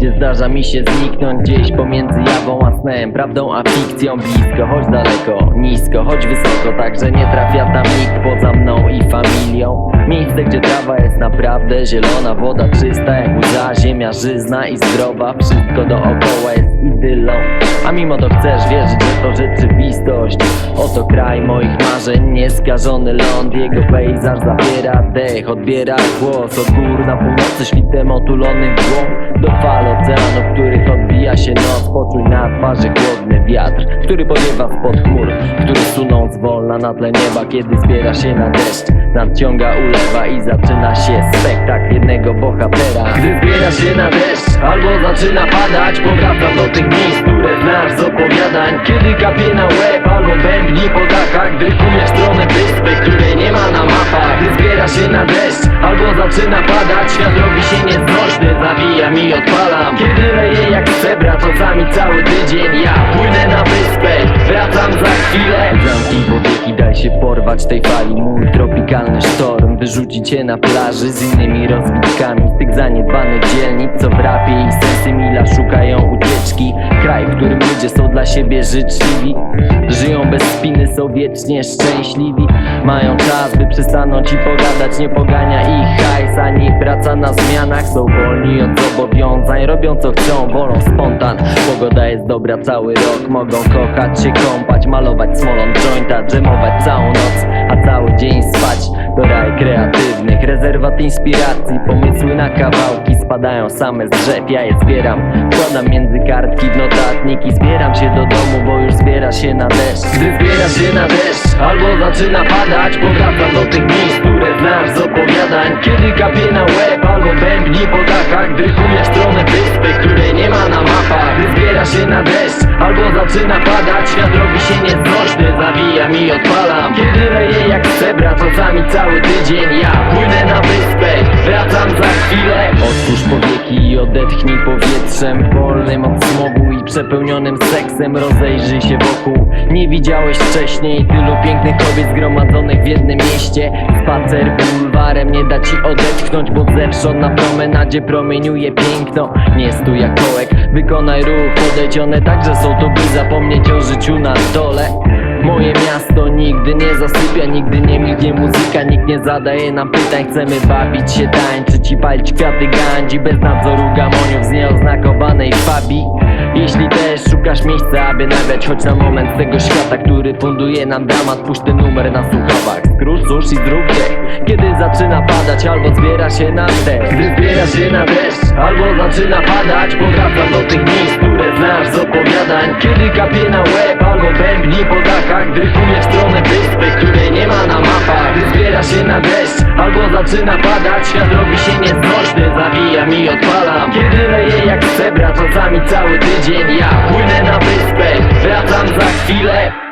Gdzie zdarza mi się zniknąć gdzieś pomiędzy jawą a snem Prawdą a fikcją blisko, choć daleko, nisko, choć wysoko Także nie trafia tam nikt poza mną i familią. Miejsce, gdzie trawa jest naprawdę zielona Woda czysta jak łza, ziemia żyzna i zdrowa Wszystko dookoła jest idylą A mimo to chcesz wierzyć, że to rzeczywistość Oto kraj moich marzeń, nieskażony ląd Jego pejzaż zabiera dech, odbiera głos. Od gór na północy świtem otulony w głąb Do fal oceanu, w których odbija się noc. Poczuj na twarzy chłodny wiatr, który powiewa spod chmur Który sunąc wolna na tle nieba, kiedy zbiera się na deszcz Nadciąga ulewa i zaczyna się spektakl jednego bohatera. Gdy zbiera się na deszcz, albo zaczyna padać Powracam do tych miejsc, Kiedy kapie na łeb, albo bębni po dachach Dryfuje w stronę wyspy, której nie ma na mapach. Gdy zbiera się na deszcz, albo zaczyna padać Świat robi się nieznośny, zawijam i odpalam. Kiedy leje jak zebra, czasami cały tydzień. Ja płynę na wyspę, wracam za chwilę. Zamknij powieki, daj się porwać tej fali Mój tropikalny sztorm wyrzuci cię na plaży Z innymi rozbitkami z tych zaniedbanych dzielnic Co w rapie i sensy mila szukają ucieczki. Kraj, w którym ludzie są dla siebie życzliwi. Żyją bez spiny, są wiecznie szczęśliwi. Mają czas, by przystanąć i pogadać Nie pogania ich hajs, ani praca na zmianach Są wolni od zobowiązań, robią co chcą, wolą spontan. Pogoda jest dobra cały rok, mogą kochać się, kąpać Malować smolą jointa, dżemować całą noc A cały dzień spać. Do raj kreatywnych Rezerwat inspiracji, pomysły na kawałki Spadają same z drzew, ja je zbieram Wkładam między kartki w notatnik I zbieram się do domu, bo już zbiera się na deszcz. Gdy zbiera się na deszcz, albo zaczyna padać Powracam do tych miejsc, Kiedy kapie na łeb, albo bębni po dachach Dryfuje w stronę wyspy, której nie ma na mapach Gdy zbiera się na deszcz, albo zaczyna padać Świat robi się nieznośny, zawijam i odpalam Kiedy leje jak zebra, czasami cały tydzień Ja płynę na wyspę, wracam za chwilę. Otwórz powieki i odetchnij powietrzem Wolnym od smogu przepełnionym seksem Rozejrzyj się wokół. Nie widziałeś wcześniej tylu pięknych kobiet zgromadzonych w jednym mieście. Spacer bulwarem nie da ci odetchnąć Bo zewsząd na promenadzie promieniuje piękno. Nie stój jak kołek, wykonaj ruch Podejdź one także są tu by zapomnieć o życiu na dole Moje miasto nigdy nie zasypia, nigdy nie milknie muzyka Nikt nie zadaje nam pytań, chcemy bawić się, tańczyć i palić kwiaty gandzi Bez nadzoru gamoniów z nieoznakowanej fabi. Jeśli też szukasz miejsca, aby nagrać choć na moment z tego świata, który funduje nam dramat Puść ten numer na słuchawach, skróć, susz i zrób Kiedy zaczyna padać albo zbiera się na deszcz Gdy zbiera się na deszcz albo zaczyna padać Powracam do tych miejsc, które znasz z opowiadań. Kiedy kapie na łeb albo bębni po dachach Dryfuje w stronę wyspy, której nie ma na mapach Gdy zbiera się na deszcz albo zaczyna padać. Świat robi się nieznośny, zawijam i odpalam. Kiedy leje jak zebra, czasami cały tydzień. Ja płynę na wyspę, wracam za chwilę